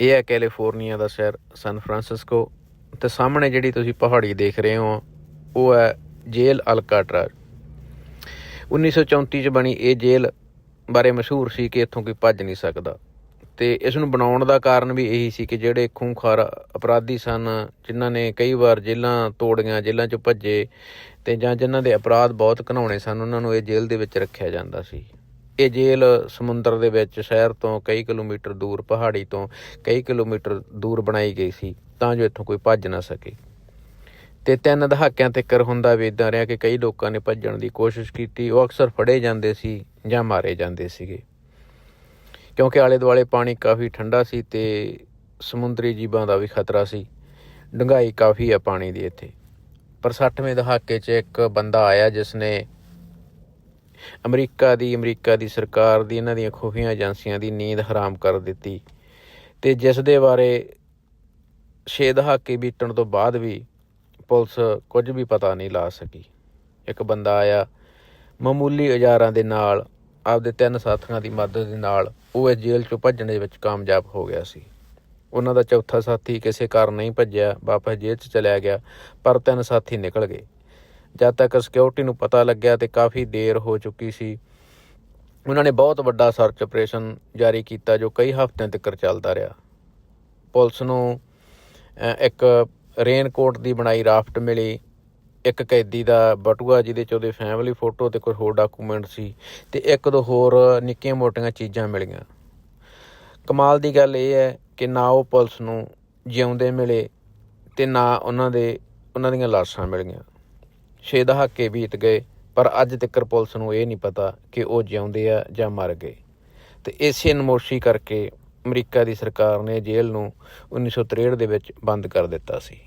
ਇਹ ਹੈ ਕੈਲੀਫੋਰਨੀਆ ਦਾ ਸ਼ਹਿਰ ਸਨ ਫਰਾਂਸਿਸਕੋ ਤੇ ਸਾਹਮਣੇ ਜਿਹੜੀ ਤੁਸੀਂ ਪਹਾੜੀ ਦੇਖ ਰਹੇ ਹੋ, ਉਹ ਹੈ ਜੇਲ ਅਲਕਾਟਰਾਜ਼। 1934 ਚ ਬਣੀ ਇਹ ਜੇਲ੍ਹ ਬਾਰੇ ਮਸ਼ਹੂਰ ਸੀ ਕਿ ਇੱਥੋਂ ਕੋਈ ਭੱਜ ਨਹੀਂ ਸਕਦਾ। ਤੇ ਇਸ ਨੂੰ ਬਣਾਉਣ ਦਾ ਕਾਰਨ ਵੀ ਇਹੀ ਸੀ ਕਿ ਜਿਹੜੇ ਖੂੰਖਾਰ ਅਪਰਾਧੀ ਸਨ, ਜਿਨ੍ਹਾਂ ਨੇ ਕਈ ਵਾਰ ਜੇਲ੍ਹਾਂ ਤੋੜੀਆਂ ਜੇਲ੍ਹਾਂ 'ਚ ਭੱਜੇ, ਤੇ ਜਾਂ ਜਿਨ੍ਹਾਂ ਦੇ ਅਪਰਾਧ ਬਹੁਤ ਘਨਾਉਣੇ ਸਨ, ਉਹਨਾਂ ਨੂੰ ਇਹ ਜੇਲ੍ਹ ਦੇ ਵਿੱਚ ਰੱਖਿਆ ਜਾਂਦਾ ਸੀ। ਇਹ ਜੇਲ੍ਹ ਸਮੁੰਦਰ ਦੇ ਵਿੱਚ ਸ਼ਹਿਰ ਤੋਂ ਕਈ ਕਿਲੋਮੀਟਰ ਦੂਰ, ਪਹਾੜੀ ਤੋਂ ਕਈ ਕਿਲੋਮੀਟਰ ਦੂਰ ਬਣਾਈ ਗਈ ਸੀ, ਤਾਂ ਜੋ ਇੱਥੋਂ ਕੋਈ ਭੱਜ ਨਾ ਸਕੇ। ਤੇ ਤਿੰਨ ਦਹਾਕਿਆਂ ਤੱਕਰ ਹੁੰਦਾ ਵੀ ਇਦਾਂ ਰਿਹਾ ਕਿ ਕਈ ਲੋਕਾਂ ਨੇ ਭੱਜਣ ਦੀ ਕੋਸ਼ਿਸ਼ ਕੀਤੀ। ਉਹ ਅਕਸਰ ਫੜੇ ਜਾਂਦੇ ਸੀ ਜਾਂ ਮਾਰੇ ਜਾਂਦੇ ਸੀਗੇ। ਕਿਉਂਕਿ ਆਲੇ ਦੁਆਲੇ ਪਾਣੀ ਕਾਫੀ ਠੰਡਾ ਸੀ ਤੇ ਸਮੁੰਦਰੀ ਜੀਵਾਂ ਦਾ ਵੀ ਖਤਰਾ ਸੀ। ਡੂੰਘਾਈ ਕਾਫੀ ਆ ਪਾਣੀ ਦੀ ਇੱਥੇ। ਪਰ 60ਵੇਂ ਦਹਾਕੇ 'ਚ ਇੱਕ ਬੰਦਾ ਆਇਆ ਜਿਸ ਨੇ ਅਮਰੀਕਾ ਦੀ ਅਮਰੀਕਾ ਦੀ ਸਰਕਾਰ ਦੀ, ਇਹਨਾਂ ਦੀਆਂ ਖੁਫੀਆਂ ਏਜੰਸੀਆਂ ਦੀ ਨੀਂਦ ਹਰਾਮ ਕਰ ਦਿੱਤੀ। ਤੇ ਜਿਸ ਦੇ ਬਾਰੇ ਛੇ ਦਹਾਕੇ ਬੀਤਣ ਤੋਂ ਬਾਅਦ ਵੀ ਪੁਲਿਸ ਕੁਝ ਵੀ ਪਤਾ ਨਹੀਂ ਲਾ ਸਕੀ। ਇੱਕ ਬੰਦਾ ਆਇਆ, ਮਾਮੂਲੀ ਔਜ਼ਾਰਾਂ ਦੇ ਨਾਲ, ਆਪਦੇ ਤਿੰਨ ਸਾਥੀਆਂ ਦੀ ਮਦਦ ਦੇ ਨਾਲ ਉਹ ਜੇਲ੍ਹ ਚੋਂ ਭੱਜਣ ਦੇ ਵਿੱਚ ਕਾਮਯਾਬ ਹੋ ਗਿਆ ਸੀ। ਉਹਨਾਂ ਦਾ ਚੌਥਾ ਸਾਥੀ ਕਿਸੇ ਕਾਰਨ ਨਹੀਂ ਭੱਜਿਆ, ਵਾਪਸ ਜੇਲ੍ਹ 'ਚ ਚਲਿਆ ਗਿਆ, ਪਰ ਤਿੰਨ ਸਾਥੀ ਨਿਕਲ ਗਏ। ਜਦ ਤੱਕ ਸਿਕਿਉਰਿਟੀ ਨੂੰ ਪਤਾ ਲੱਗਿਆ ਤੇ ਕਾਫੀ ਦੇਰ ਹੋ ਚੁੱਕੀ ਸੀ, ਉਹਨਾਂ ਨੇ ਬਹੁਤ ਵੱਡਾ ਸਰਚ ਆਪਰੇਸ਼ਨ ਜਾਰੀ ਕੀਤਾ ਜੋ ਕਈ ਹਫ਼ਤਿਆਂ ਤੱਕ ਚੱਲਦਾ ਰਿਹਾ। ਪੁਲਿਸ ਨੂੰ ਇੱਕ ਰੇਨਕੋਟ ਦੀ ਬਣਾਈ ਰਾਫਟ ਮਿਲੀ, ਇੱਕ ਕੈਦੀ ਦਾ ਬਟੂਆ ਜਿਹਦੇ ਚ ਉਹਦੇ ਫੈਮਿਲੀ ਫੋਟੋ ਤੇ ਕੁਝ ਹੋਰ ਡਾਕੂਮੈਂਟ ਸੀ ਤੇ ਇੱਕ ਦੋ ਹੋਰ ਨਿੱਕੀਆਂ ਮੋਟੀਆਂ ਚੀਜ਼ਾਂ ਮਿਲੀਆਂ। ਕਮਾਲ ਦੀ ਗੱਲ ਇਹ ਹੈ ਕਿ ਨਾ ਉਹ ਪੁਲਿਸ ਨੂੰ ਜਿਉਂਦੇ ਮਿਲੇ ਤੇ ਨਾ ਉਹਨਾਂ ਦੇ, ਉਹਨਾਂ ਦੀਆਂ ਲਾਸ਼ਾਂ ਮਿਲੀਆਂ। ਛੇ ਦਹਾਕੇ ਬੀਤ ਗਏ, ਪਰ ਅੱਜ ਤੱਕ ਪੁਲਿਸ ਨੂੰ ਇਹ ਨਹੀਂ ਪਤਾ ਕਿ ਉਹ ਜਿਉਂਦੇ ਆ ਜਾਂ ਮਰ ਗਏ। ਤੇ ਇਸੇ ਨਮੋਸ਼ੀ ਕਰਕੇ ਅਮਰੀਕਾ ਦੀ ਸਰਕਾਰ ਨੇ ਜੇਲ੍ਹ ਨੂੰ 1963 ਦੇ ਵਿੱਚ ਬੰਦ ਕਰ ਦਿੱਤਾ ਸੀ।